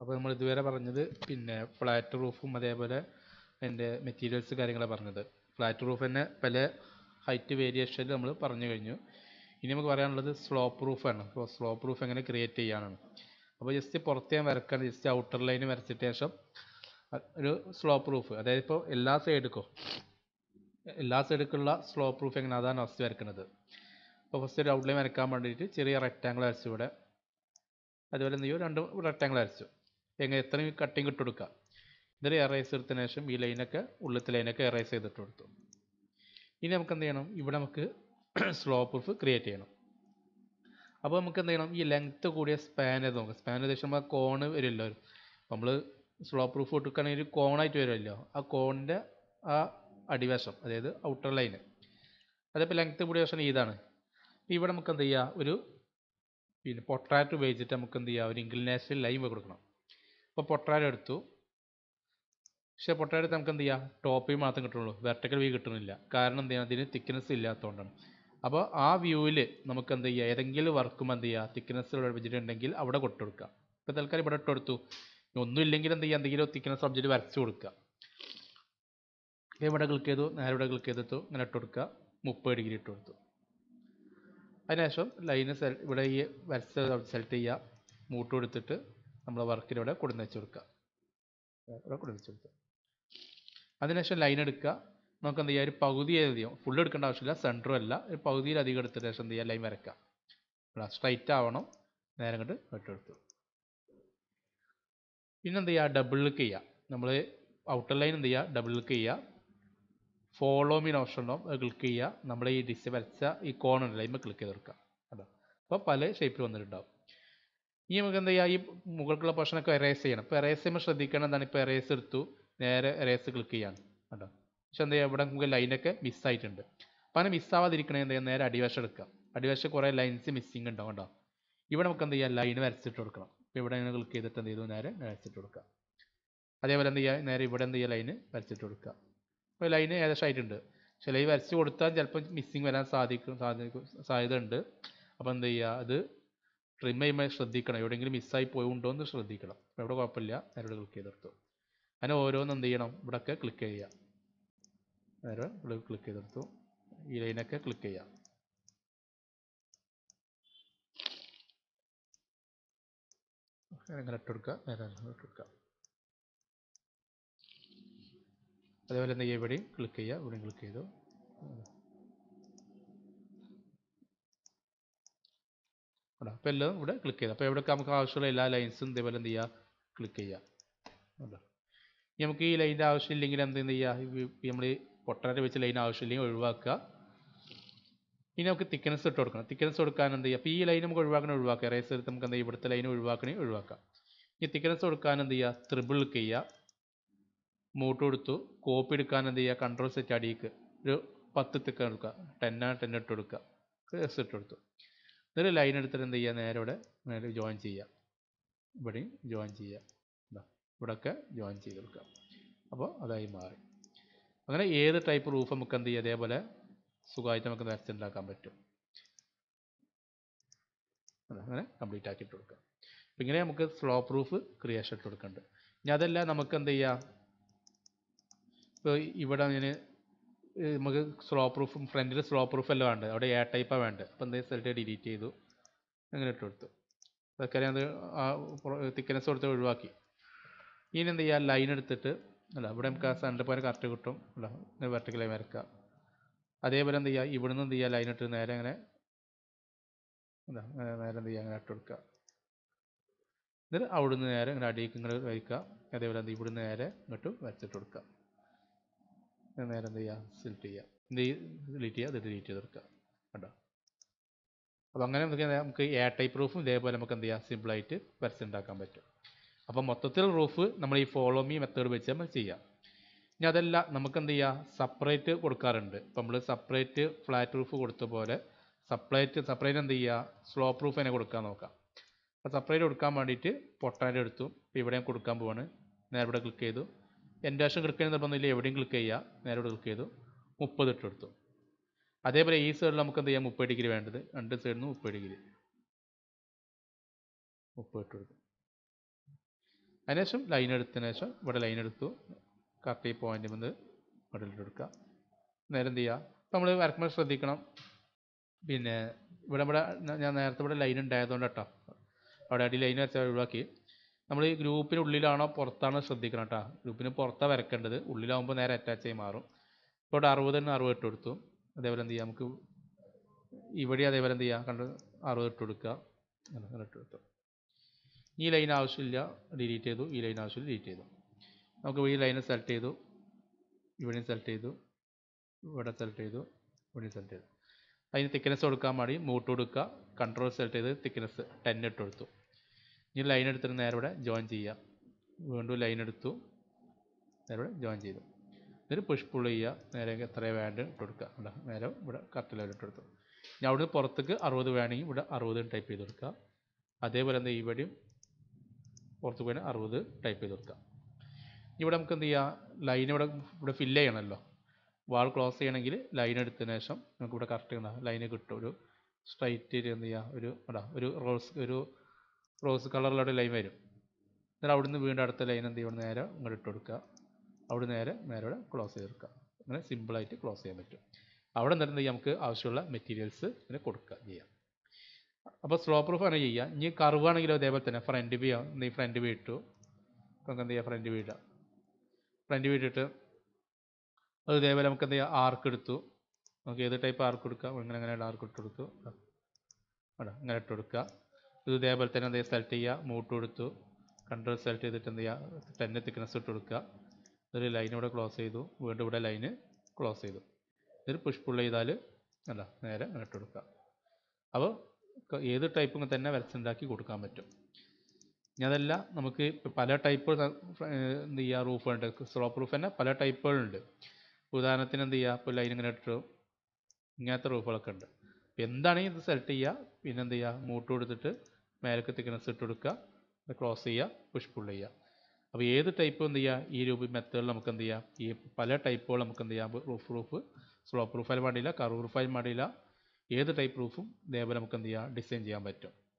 അപ്പോൾ നമ്മൾ ഇതുവരെ പറഞ്ഞത് പിന്നെ ഫ്ലാറ്റ് റൂഫും അതേപോലെ അതിന്റെ മെറ്റീരിയൽസ് കാര്യങ്ങളാണ് പറഞ്ഞത്. ഫ്ലാറ്റ് റൂഫ് തന്നെ പല ഹൈറ്റ് വേരിയേഷനിൽ നമ്മൾ പറഞ്ഞു കഴിഞ്ഞു. ഇനി നമുക്ക് പറയാനുള്ളത് സ്ലോപ്പ് റൂഫാണ് അപ്പോൾ സ്ലോപ്പ് റൂഫ് എങ്ങനെ ക്രിയേറ്റ് ചെയ്യാനാണ്. അപ്പോൾ ജസ്റ്റ് പുറത്ത് ഞാൻ വരക്കാണ്. ജസ്റ്റ് ഔട്ടർ ലൈൻ വരച്ചിട്ട് ശേഷം ഒരു സ്ലോപ്പ് റൂഫ് അതായത് ഇപ്പോൾ എല്ലാ സൈഡിക്കും എല്ലാ സൈഡിലേക്കുള്ള സ്ലോപ്പ് റൂഫ് എങ്ങനെ അതാണ് ഫസ്റ്റ് വരക്കുന്നത്. അപ്പോൾ ഫസ്റ്റ് ഒരു ഔട്ട്ലൈൻ വരക്കാൻ വേണ്ടിയിട്ട് ചെറിയ റെക്റ്റാങ്കിൾ വരച്ചു ഇവിടെ. അതുപോലെ എന്ത് രണ്ട് റെക്റ്റാങ്കിൾ വരച്ചു. എങ്ങനെ എത്രയും കട്ടിങ് ഇട്ട് കൊടുക്കുക. ഇതിൽ എറേസ് എടുത്തതിന് ശേഷം ഈ ലൈനൊക്കെ ഉള്ളിലത്തെ ലൈനൊക്കെ എറേസ് ചെയ്തിട്ട് കൊടുത്തു. ഇനി നമുക്ക് എന്ത് ചെയ്യണം? ഇവിടെ നമുക്ക് സ്ലോ പ്രൂഫ് ക്രിയേറ്റ് ചെയ്യണം. അപ്പോൾ നമുക്ക് എന്ത് ചെയ്യണം? ഈ ലെങ്ത്ത് കൂടിയ സ്പാൻ ചെയ്ത് നോക്കാം. സ്പാൻ ഏകദേശം നമ്മൾ കോണ് വരില്ലോ നമ്മൾ സ്ലോ പ്രൂഫ് കൊടുക്കുകയാണെങ്കിൽ ഒരു കോണായിട്ട് വരുമല്ലോ. ആ കോണിന്റെ ആ അടിവശം അതായത് ഔട്ടർ ലൈന് അതേപോലെ ലെങ്ത്ത് കൂടിയ വശം ഇതാണ്. ഇവിടെ നമുക്ക് എന്ത് ചെയ്യുക ഒരു പിന്നെ പൊട്ടാറ്റ് ഉപയോഗിച്ചിട്ട് നമുക്ക് എന്ത് ചെയ്യുക ഒരു ഇംഗ്ലിനേഷൻ ലൈൻ കൊടുക്കണം. അപ്പോൾ പൊട്ടാരം എടുത്തു. പക്ഷേ പൊട്ടാരം എടുത്ത് നമുക്ക് എന്ത് ചെയ്യാം? ടോപ്പ് വ്യൂ മാത്രം കിട്ടുള്ളൂ. വെർട്ടിക്കൽ വ്യൂ കിട്ടുന്നില്ല. കാരണം എന്ത് ചെയ്യാം അതിന് തിക്നെസ് ഇല്ലാത്തതുകൊണ്ടാണ്. അപ്പോൾ ആ വ്യൂവിൽ നമുക്ക് എന്ത് ചെയ്യുക ഏതെങ്കിലും വർക്കും എന്ത് ചെയ്യുക തിക്നെസ് ഉണ്ടെങ്കിൽ അവിടെ കൊട്ടു കൊടുക്കുക. ഇപ്പോൾ തൽക്കാലം ഇവിടെ ഇട്ട് കൊടുത്തു. ഒന്നും ഇല്ലെങ്കിൽ എന്ത് ചെയ്യുക എന്തെങ്കിലും തിക്നെസ് ഒബ്ജക്റ്റ് വരച്ച് കൊടുക്കുക. ഇവിടെ ക്ലിക്ക് ചെയ്തു. നേരെ ഇവിടെ ക്ലിക്ക് ചെയ്തിട്ടു. ഇങ്ങനെ ഇട്ട് കൊടുക്കുക. മുപ്പത് ഡിഗ്രി ഇട്ട് കൊടുത്തു. അതിനുശേഷം ലൈന് ഇവിടെ ഈ വരച്ച സെലക്ട് ചെയ്യുക. മൂട്ട് കൊടുത്തിട്ട് നമ്മൾ വർക്കിലൂടെ കൊടുന്ന് വെച്ച് കൊടുക്കുക. ഇവിടെ കൊടുന്ന് വെച്ച് കൊടുക്കുക. അതിനുശേഷം ലൈൻ എടുക്കുക. നമുക്ക് എന്ത് ചെയ്യുക ഒരു പകുതി അധികം ഫുൾ എടുക്കേണ്ട ആവശ്യമില്ല. സെന്ററും അല്ല. ഒരു പകുതിയിലധികം എടുത്തതിന് ശേഷം എന്ത് ചെയ്യുക ലൈൻ വരക്കുക സ്ട്രൈറ്റ് ആവണം. നേരം കണ്ട് വെട്ടെടുത്തു പിന്നെ എന്ത് ചെയ്യുക ഡബിൾ ക്ലിക്ക് ചെയ്യുക. നമ്മൾ ഔട്ടർ ലൈൻ എന്ത് ചെയ്യുക? ഡബിൾ ക്ലിക്ക് ചെയ്യുക. ഫോളോ മീൻ ഓപ്ഷൻ ഉണ്ടാവും. അത് ക്ലിക്ക് ചെയ്യുക. നമ്മൾ ഈ ഡിസ് വരച്ച ഈ കോൺ ഉണ്ടല്ലോ ക്ലിക്ക് ചെയ്ത് കൊടുക്കുക. അപ്പോൾ പല ഷേപ്പിൽ വന്നിട്ടുണ്ടാവും. ഇനി നമുക്ക് എന്താ ചെയ്യുക ഈ മുകൾക്കുള്ള പോർഷനൊക്കെ എറേസ് ചെയ്യണം. ഇപ്പോൾ എറേസ് ചെയ്യുമ്പോൾ ശ്രദ്ധിക്കണം എന്താണ് ഇപ്പോൾ എറേസ് എടുത്തു. നേരെ എറേസ് ക്ലിക്ക് ചെയ്യാണ് കേട്ടോ പക്ഷെ എന്താ ചെയ്യുക ഇവിടെ നമുക്ക് ലൈനൊക്കെ മിസ്സായിട്ടുണ്ട് അപ്പോൾ അങ്ങനെ മിസ്സാവാതിരിക്കണേ എന്താ ചെയ്യുക നേരെ അടിവശം എടുക്കുക. അടിവശം കുറേ ലൈൻസ് മിസ്സിങ് ഉണ്ടാവും കേട്ടോ ഇവിടെ നമുക്ക് എന്താ ചെയ്യുക ലൈൻ വരച്ചിട്ട് കൊടുക്കണം. ഇപ്പോൾ ഇവിടെ ഇങ്ങനെ ക്ലിക്ക് ചെയ്തിട്ട് എന്ത് ചെയ്തു? നേരെ വരച്ചിട്ട് കൊടുക്കുക. അതേപോലെ എന്ത് ചെയ്യുക നേരെ ഇവിടെ എന്ത് ചെയ്യുക ലൈന് വരച്ചിട്ട് കൊടുക്കുക. അപ്പോൾ ലൈന് ഏകദേശം ആയിട്ടുണ്ട്. പക്ഷേ ലൈൻ വരച്ച് കൊടുത്താൽ ചിലപ്പോൾ മിസ്സിങ് വരാൻ സാധിക്കും സാധിക്കും സാധ്യത ഉണ്ട് അപ്പോൾ എന്ത് ചെയ്യുക അത് ട്രിം ശ്രദ്ധിക്കണം. എവിടെയെങ്കിലും മിസ്സായി പോയുണ്ടോ എന്ന് ശ്രദ്ധിക്കണം. എവിടെ കുഴപ്പമില്ല. നേരെ ക്ലിക്ക് ചെയ്തെടുത്തു. അങ്ങനെ ഓരോന്ന് എന്ത് ചെയ്യണം? ഇവിടെയൊക്കെ ക്ലിക്ക് ചെയ്യുക. നേരെ ഇവിടെ ക്ലിക്ക് ചെയ്തെടുത്തു. ഈ ലൈനൊക്കെ ക്ലിക്ക് ചെയ്യാം അങ്ങനെ ഇട്ടെടുക്കുക നേരെ ഇട്ടെടുക്കുക അതേപോലെ ചെയ്യുക? ഇവിടെയും ക്ലിക്ക് ചെയ്യുക. ഇവിടെയും ക്ലിക്ക് ചെയ്തു. കേട്ടോ അപ്പോൾ എല്ലാം ഇവിടെ ക്ലിക്ക് ചെയ്തു. അപ്പോൾ എവിടെയൊക്കെ നമുക്ക് ആവശ്യമുള്ള എല്ലാ ലൈൻസും ഇതേപോലെ എന്ത് ചെയ്യുക ക്ലിക്ക് ചെയ്യുക അല്ല ഇനി നമുക്ക് ഈ ലൈന്റെ ആവശ്യമില്ലെങ്കിൽ എന്ത് ചെയ്യുക നമ്മൾ പൊട്ടാറ്റോ വെച്ച് ലൈൻ ആവശ്യമില്ലെങ്കിൽ ഒഴിവാക്കുക. ഇനി നമുക്ക് തിക്കനസ് ഇട്ട് കൊടുക്കണം. തിക്കനസ് കൊടുക്കാൻ എന്ത് ചെയ്യുക അപ്പോൾ ഈ ലൈൻ നമുക്ക് ഒഴിവാക്കണേ ഒഴിവാക്കുക. റേസ് എടുത്ത് നമുക്ക് എന്ത് ചെയ്യുക ഇവിടുത്തെ ലൈൻ ഒഴിവാക്കണേ ഒഴിവാക്കാം ഇനി തിക്കനസ് കൊടുക്കാൻ എന്ത് ചെയ്യുക ത്രിബിൾ ക്ലിക്ക് ചെയ്യുക മൂട്ട് കൊടുത്തു. കോപ്പി എടുക്കാൻ എന്ത് ചെയ്യുക കൺട്രോൾ സെറ്റ് അടിയിക്ക് ഒരു പത്ത് തിക്കൻ എടുക്കുക. ടെന്നാണ് ടെൻ ഇട്ട് കൊടുക്കുക. റേസ് ഇട്ട് കൊടുത്തു. എന്നിട്ട് ലൈൻ എടുത്തിട്ട് എന്ത് ചെയ്യുക? നേരെ ഇവിടെ നേരെ ജോയിൻ ചെയ്യുക. ഇവിടെയും ജോയിൻ ചെയ്യുക. ഇതാ ഇവിടെയൊക്കെ ജോയിൻ ചെയ്ത് കൊടുക്കുക. അപ്പോൾ അതായി മാറി. അങ്ങനെ ഏത് ടൈപ്പ് റൂഫ് നമുക്ക് എന്ത് ചെയ്യുക? അതേപോലെ സുഖമായിട്ട് നമുക്ക് വരച്ചുണ്ടാക്കാൻ പറ്റും. അതെ, അങ്ങനെ കംപ്ലീറ്റ് ആക്കി ഇട്ട് കൊടുക്കുക. ഇങ്ങനെ നമുക്ക് സ്ലോപ്പ് റൂഫ് ക്രിയേഷൻ ഇട്ട് കൊടുക്കുന്നുണ്ട്. ഇനി അതല്ല നമുക്ക് എന്ത് ചെയ്യാം ഇപ്പോൾ ഇവിടെ ഞാൻ നമുക്ക് സ്ലോ പ്രൂഫും ഫ്രണ്ടിൽ സ്ലോ പ്രൂഫ് എല്ലാം വേണ്ടത് അവിടെ എ ടൈപ്പാണ് വേണ്ടത് അപ്പോൾ എന്തെങ്കിലും സെലക്ട് ഡിലീറ്റ് ചെയ്തു. അങ്ങനെ ഇട്ട് കൊടുത്തു. അതൊക്കെ അത് തിക്കനെസ് കൊടുത്ത് ഒഴിവാക്കി. ഇനി എന്ത് ചെയ്യുക ലൈൻ എടുത്തിട്ട് അല്ല ഇവിടെ നമുക്ക് ആ സെന്റർ പോലെ കറക്റ്റ് കിട്ടും. അല്ല വെർട്ടിക്കലായി വരക്കുക അതേപോലെ എന്ത് ചെയ്യുക ഇവിടെ നിന്ന് എന്ത് ചെയ്യുക ലൈൻ ഇട്ട് നേരെ അങ്ങനെ അല്ല അങ്ങനെ നേരെ എന്ത് ചെയ്യുക അങ്ങനെ ഇട്ട് കൊടുക്കുക. എന്നിട്ട് അവിടുന്ന് നേരെ ഇങ്ങനെ അടിയിലേക്ക് ഇങ്ങനെ വരയ്ക്കുക. അതേപോലെ എന്ത് ഇവിടുന്ന് നേരെ ഇങ്ങോട്ട് വരച്ചിട്ട് കൊടുക്കുക. നേരെ എന്ത് ചെയ്യുക സെലക്ട് ചെയ്യുക എന്ത് ഡിലീറ്റ് ചെയ്യുക അത് ഡിലീറ്റ് ചെയ്ത് കൊടുക്കുക കണ്ടോ? അപ്പോൾ അങ്ങനെ നമുക്ക് നമുക്ക് എ ടൈപ്പ് റൂഫും ഇതേപോലെ നമുക്ക് എന്ത് ചെയ്യാം? സിമ്പിളായിട്ട് വരച്ചുണ്ടാക്കാൻ പറ്റും. അപ്പോൾ മൊത്തത്തിൽ റൂഫ് നമ്മൾ ഈ ഫോളോ മീ മെത്തേഡ് വെച്ച് നമ്മൾ ചെയ്യാം. ഇനി അതല്ല നമുക്ക് എന്ത് ചെയ്യാം? സെപ്പറേറ്റ് കൊടുക്കാറുണ്ട്. ഇപ്പം നമ്മൾ സെപ്പറേറ്റ് ഫ്ലാറ്റ് റൂഫ് കൊടുത്ത പോലെ സെപ്പറേറ്റ് സെപ്പറേറ്റ് എന്ത് ചെയ്യുക സ്ലോ പ്രൂഫ് തന്നെ കൊടുക്കാൻ നോക്കാം. അപ്പോൾ സെപ്പറേറ്റ് കൊടുക്കാൻ വേണ്ടിയിട്ട് പൊട്ടാന്റെ എടുത്തു. ഇവിടെ കൊടുക്കാൻ പോവാണ്. നേരെ ഇവിടെ ക്ലിക്ക് ചെയ്തു. എന്റെ വശം ക്ലിക്ക് ചെയ്യുന്ന നിർബന്ധമില്ല. എവിടെയും ക്ലിക്ക് ചെയ്യുക. നേരെ ഇവിടെ ക്ലിക്ക് ചെയ്തു. മുപ്പത് ഇട്ട് കൊടുത്തു. അതേപോലെ ഈ സൈഡിൽ നമുക്ക് എന്ത് ചെയ്യാം? മുപ്പത് ഡിഗ്രി വേണ്ടത്. രണ്ട് സൈഡിൽ നിന്ന് മുപ്പത് ഡിഗ്രി. മുപ്പത് ഇട്ട് കൊടുത്തു. അതിനുശേഷം ലൈൻ എടുത്തതിന് ശേഷം ഇവിടെ ലൈൻ എടുത്തു. കറക്റ്റ് ഈ പോയിന്റ് വന്ന് ഇവിടെ എടുക്കുക നേരെ എന്ത് ചെയ്യുക? നമ്മൾ വരക്കുമ്പോൾ ശ്രദ്ധിക്കണം. പിന്നെ ഇവിടെ ഇവിടെ ഞാൻ നേരത്തെ ഇവിടെ ലൈൻ ഉണ്ടായതുകൊണ്ട് കേട്ടോ. അവിടെ അടി ലൈൻ വെച്ചാൽ ഒഴിവാക്കി. നമ്മൾ ഈ ഗ്രൂപ്പിനുള്ളിലാണോ പുറത്താണോ ശ്രദ്ധിക്കണം കേട്ടോ ഗ്രൂപ്പിന് പുറത്താണ് വരക്കേണ്ടത്. ഉള്ളിലാവുമ്പോൾ നേരെ അറ്റാച്ച് ആയി മാറും. ഇപ്പോൾ ഇവിടെ അറുപത് തന്നെ അറുപത് ഇട്ട് കൊടുത്തു. അതേപോലെ എന്ത് ചെയ്യാം? നമുക്ക് ഇവിടെ അതേപോലെ എന്ത് ചെയ്യാം? കണ്ട് അറുപത് ഇട്ട് കൊടുക്കുക. അങ്ങനെ ഇട്ട് കൊടുത്തു. ഈ ലൈൻ ആവശ്യമില്ല. ഡിലീറ്റ് ചെയ്തു. ഈ ലൈൻ ആവശ്യമില്ല. ഡിലീറ്റ് ചെയ്തു. നമുക്ക് ഈ ലൈനെ സെലക്ട് ചെയ്തു. ഇവിടെയും സെലക്ട് ചെയ്തു. ഇവിടെ സെലക്ട് ചെയ്തു. ഇവിടെയും സെലക്ട് ചെയ്തു. അതിന് തിക്നെസ് കൊടുക്കാൻ വേണ്ടി മൂട്ട് കൊടുക്കുക. കൺട്രോൾ സെലക്ട് ചെയ്ത് തിക്നെസ് ടെൻ ഇട്ട് കൊടുത്തു. ഇനി ലൈൻ എടുത്തിട്ട് നേരെ ഇവിടെ ജോയിൻ ചെയ്യുക. വീണ്ടും ലൈൻ എടുത്തു. നേരെ ഇവിടെ ജോയിൻ ചെയ്തു. എന്നിട്ട് പുഷ് പുൾ ചെയ്യുക. നേരെ എത്ര വേണ്ട ഇട്ട് കൊടുക്കുക. ഇവിടെ നേരെ ഇവിടെ കറക്റ്റ് ലെവൽ ഇട്ട് കൊടുത്തു. ഇനി അവിടുന്ന് പുറത്തേക്ക് അറുപത് വേണമെങ്കിൽ ഇവിടെ അറുപത് ടൈപ്പ് ചെയ്ത് കൊടുക്കുക. അതേപോലെ എന്താ ഇവിടെയും പുറത്ത് പോയി അറുപത് ടൈപ്പ് ചെയ്ത് കൊടുക്കുക. ഇവിടെ നമുക്ക് എന്ത് ചെയ്യാം? ലൈൻ ഇവിടെ ഇവിടെ ഫില്ല് ചെയ്യണമല്ലോ. വാൾ ക്ലോസ് ചെയ്യണമെങ്കിൽ ലൈൻ എടുത്തതിന് ശേഷം നമുക്ക് ഇവിടെ കറക്റ്റ് ലൈന് കിട്ടും. ഒരു സ്ട്രൈറ്റ് എന്ത് ചെയ്യുക ഒരു എടാ ഒരു റോൾസ് ഒരു റോസ് കളറിലുള്ള ലൈൻ വരും. എന്നിട്ട് അവിടുന്ന് വീണ്ടും അടുത്ത ലൈൻ എന്ത് ചെയ്യണം നേരെ ഇങ്ങോട്ട് ഇട്ട് കൊടുക്കുക. അവിടെ നേരെ നേരെ ക്ലോസ് ചെയ്ത് കൊടുക്കുക. അങ്ങനെ സിമ്പിളായിട്ട് ക്ലോസ് ചെയ്യാൻ പറ്റും. അവിടെ നിന്നിട്ട് നമുക്ക് ആവശ്യമുള്ള മെറ്റീരിയൽസ് ഇതിന് കൊടുക്കുക ചെയ്യാം. അപ്പോൾ സ്ലോ പ്രൂഫ് ആണ് ചെയ്യുക. ഇനി കർവ് ആണെങ്കിലും അതേപോലെ തന്നെ ഫ്രണ്ട് വ്യൂ നീ ഫ്രണ്ട് വ്യൂ ഇട്ടു. നമുക്ക് എന്ത് ചെയ്യാം? ഫ്രണ്ട് വ്യൂ ഇടാം. ഫ്രണ്ട് വ്യൂ ഇട്ടിട്ട് അത് ഇതേപോലെ നമുക്ക് എന്ത് ചെയ്യാം? ആർക്ക് എടുത്തു. നമുക്ക് ഏത് ടൈപ്പ് ആർക്ക് കൊടുക്കാം? ഇങ്ങനെ അങ്ങനെ ആർക്ക് ഇട്ട് കൊടുത്തു. അവിടെ ഇങ്ങനെ ഇട്ട് കൊടുക്കുക. ഇത് ഇതേപോലെ തന്നെ എന്ത് സെലക്ട് ചെയ്യുക മൂട്ട് കൊടുത്തു കൺട്രോൾ സെലക്ട് ചെയ്തിട്ട് എന്ത് ചെയ്യുക ടെന്ന് തിക്നെസ് ഇട്ട് കൊടുക്കുക. ഒരു ലൈൻ ഇവിടെ ക്ലോസ് ചെയ്തു വീണ്ടും ഇവിടെ ലൈന് ക്ലോസ് ചെയ്തു. ഇതൊരു പുഷ് പുൾ ചെയ്താൽ അല്ല നേരെ ഇട്ട് കൊടുക്കുക. അപ്പോൾ ഏത് ടൈപ്പും തന്നെ വരച്ചുണ്ടാക്കി കൊടുക്കാൻ പറ്റും. ഇനി അതല്ല നമുക്ക് പല ടൈപ്പ് എന്ത് ചെയ്യുക റൂഫ് ഉണ്ട്. സ്ലോപ്പ് റൂഫ് തന്നെ പല ടൈപ്പുകളുണ്ട് ഉദാഹരണത്തിന് എന്ത് ചെയ്യുക ഇപ്പോൾ ലൈൻ ഇങ്ങനെ ഇട്ടു. ഇങ്ങനത്തെ റൂഫുകളൊക്കെ ഉണ്ട്. എന്താണെങ്കിൽ ഇത് സെലക്ട് ചെയ്യുക പിന്നെ എന്ത് ചെയ്യുക മൂട്ട് കൊടുത്തിട്ട് മേലേക്ക് തിക്നെസ് ഇട്ട് കൊടുക്കുക. ക്രോസ് ചെയ്യുക പുഷ് പുൾ ചെയ്യുക. അപ്പോൾ ഏത് ടൈപ്പ് എന്ത് ചെയ്യുക? ഈ രൂപ മെത്തേഡിൽ നമുക്ക് എന്ത് ചെയ്യാം? ഈ പല ടൈപ്പുകൾ നമുക്ക് എന്ത് ചെയ്യാം? റൂഫ് റൂഫ് സ്ലോപ്പ് റൂഫായാലും പാടില്ല കർവ് റൂഫായാലും പാടില്ല. ഏത് ടൈപ്പ് റൂഫും ഇതേപോലെ നമുക്ക് എന്ത് ചെയ്യാം? ഡിസൈൻ ചെയ്യാൻ പറ്റും.